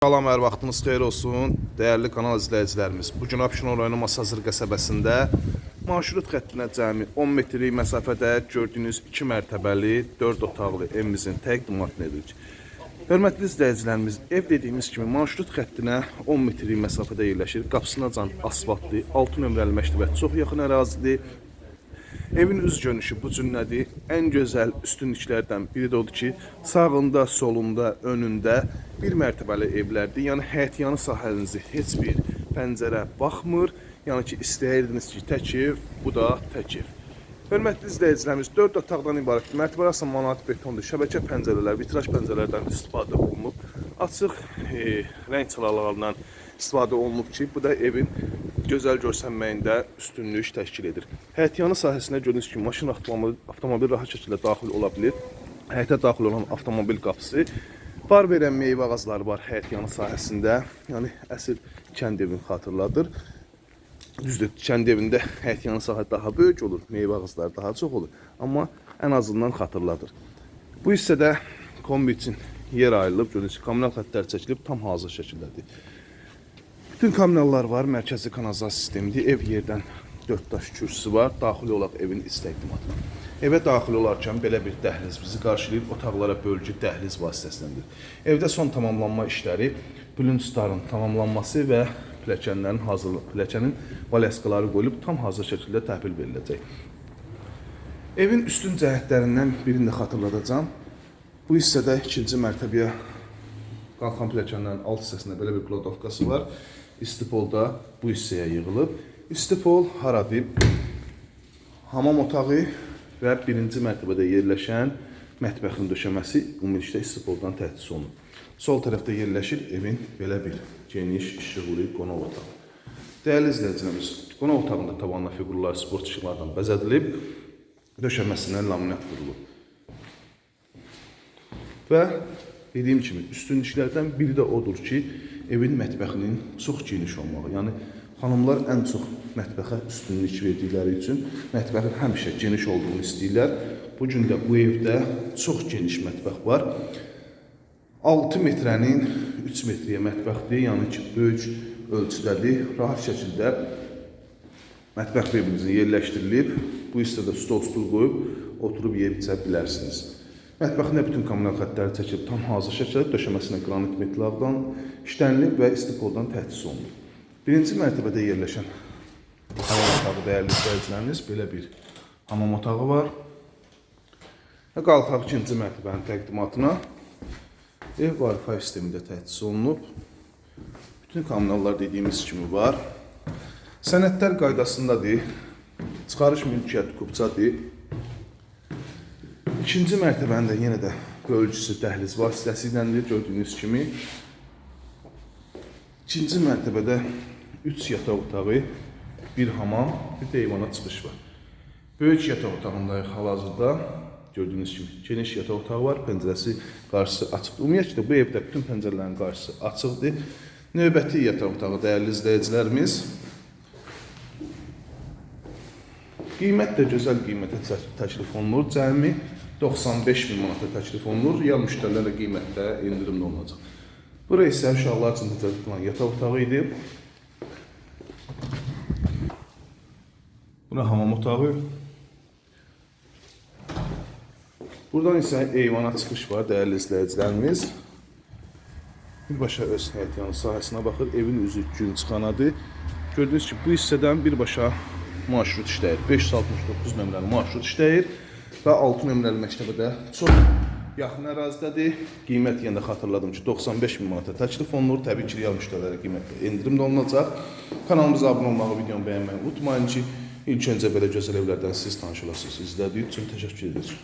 Salam, hər vaxtınız xeyir olsun. Dəyərli kanal izləyicilərimiz. Bu gün Abşeron rayonu Masazır qəsəbəsində marşrut xəttinə cəmi 10 metrlik məsafədə gördüyünüz 2 mərtəbəli 4 otaqlı evimizin təqdimatını edirik. Hörmətli izləyicilərimiz, ev dediyimiz kimi marşrut xəttinə 10 metrlik məsafədə yerləşir. Qapısına can asfaltlı, 6 nömrəli məktəbə çox yaxın ərazidir. Evin üz görünüşü bu cümlədir. Ən gözəl üstünlüklərdən biri də odur ki, sağında, solunda, önündə bir mərtəbəli evlərdir. Yəni həyətyanı sahənizi heç bir pəncərə baxmır. Yəni ki, istəyirdiniz ki, tək bu da tək ev. Hörmətli izləyicilərimiz, 4 otaqdan ibarət mərtəbəsi manat betondur. Şəbəkə pəncərələr, vitraj pəncərələrdən istifadə olunub. Açıq e, rəng çalarlarından istifadə olunub ki, bu da evin gözəl görsənməyində üstünlük təşkil edir. Həyətyanı sahəsinə gördüyünüz kimi maşın avtomobil, avtomobil rahat şəkildə daxil ola bilir. Həyətə daxil olan avtomobil qapısı Bar verən meyvə ağacları var həyətyanı sahəsində. Yəni əsl kənd evini xatırladır. Düzdür, kənd evində həyətyanı sahə daha böyük olur, meyvə ağacları daha çox olur. Amma ən azından xatırladır. Bu hissədə kombi üçün yer ayrılıb, gördüyünüz kimi kommunal xəttlər çəkilib, tam hazır şəkildədir. Bütün kommunallar var, mərkəzi kanalizasiya sistemidir. Ev yerdən 4 daş kürsüsü var. Daxili olaraq evin iç təqdimatı. Evə daxil olarkən belə bir dəhliz bizi qarşılayır. Otaqlara bölgü dəhliz vasitəsilədir. Evdə son tamamlanma işləri, bülünçların tamamlanması və pilləkənlərin hazırlığı, pilləkənin balyaskaları qoyulub tam hazır şəkildə təhvil veriləcək. Evin üstün cəhətlərindən birini də xatırladacağam. Bu hissədə ikinci mərtəbəyə qalxan pilləkənlərin alt hissəsində belə bir kladovkası var. İstipol da bu hissəyə yığılıb. İstipol haradır? Hamam otağı və birinci mərtəbədə yerləşən mətbəxin döşəməsi ümumilikdə istipoldan təchiz olunub. Sol tərəfdə yerləşir evin belə bir geniş işıqlı qonaq otağı. Dəyərli izləyicilərimiz, qonaq otağında tavanla fiqurlar sport işıqlardan bəzədilib, döşəməsinə laminat vurulub. Və dediyim kimi üstünlüklərdən biri də odur ki, evin mətbəxinin çox geniş olmağı. Yəni xanımlar ən çox mətbəxə üstünlük verdikləri üçün mətbəxin həmişə geniş olduğunu istəyirlər. Bu gün də bu evdə çox geniş mətbəx var. 6 metrənin 3 metrəyə mətbəxdir, yəni ki, böyük ölçüdədir. Rahat şəkildə mətbəx bölməsində yerləşdirilib. Bu hissədə stol stul qoyub oturub yeyib içə bilərsiniz. Mətbəxində bütün kommunal xəttləri çəkilib tam hazır şəkildə döşəməsinə qranit metallardan işlənilib və istipoldan təchiz olunub. Birinci mərtəbədə yerləşən hamam otağı dəyərli izləyicilərimiz belə bir hamam otağı var. Və qalxaq ikinci mərtəbənin təqdimatına. Ev Wi-Fi sistemi də təchiz olunub. Bütün kommunallar dediyimiz kimi var. Sənədlər qaydasındadır. Çıxarış mülkiyyət kupçadır. İkinci mərtəbənin də yenə də bölgüsü dəhliz vasitəsiyləndir gördüyünüz kimi. İkinci mərtəbədə 3 yataq otağı, bir hamam, bir də eyvana çıxış var. Böyük yataq otağındayıq hal-hazırda. Gördüyünüz kimi geniş yataq otağı var, pəncərəsi qarşısı açıqdır. Ümumiyyətlə bu evdə bütün pəncərələrin qarşısı açıqdır. Növbəti yataq otağı dəyərli izləyicilərimiz. Qiymət də gözəl qiymətə təklif olunur. Cəmi 95 min manata təklif olunur. Real müştərilərə qiymətdə endirim də olunacaq. Bura isə uşaqlar üçün nəzərdə tutulan yataq otağı idi. Bura hamam otağı. Buradan isə eyvana çıxış var, dəyərli izləyicilərimiz. Birbaşa öz həyətyanı sahəsinə baxır. Evin üzü gün çıxanadır. Gördüyünüz ki, bu hissədən birbaşa marşrut işləyir. 569 nömrəli marşrut işləyir və 6 nömrəli məktəbədə çox yaxın ərazidədir. Qiymət yenə də xatırladım ki, 95 min manata təklif olunur. Təbii ki, real müştərilərə qiymətdə endirim də olunacaq. Kanalımıza abunə olmağı, videonu bəyənməyi unutmayın ki, ilk öncə belə gözəl evlərdən siz tanış olasınız. İzlədiyiniz üçün təşəkkür edirik.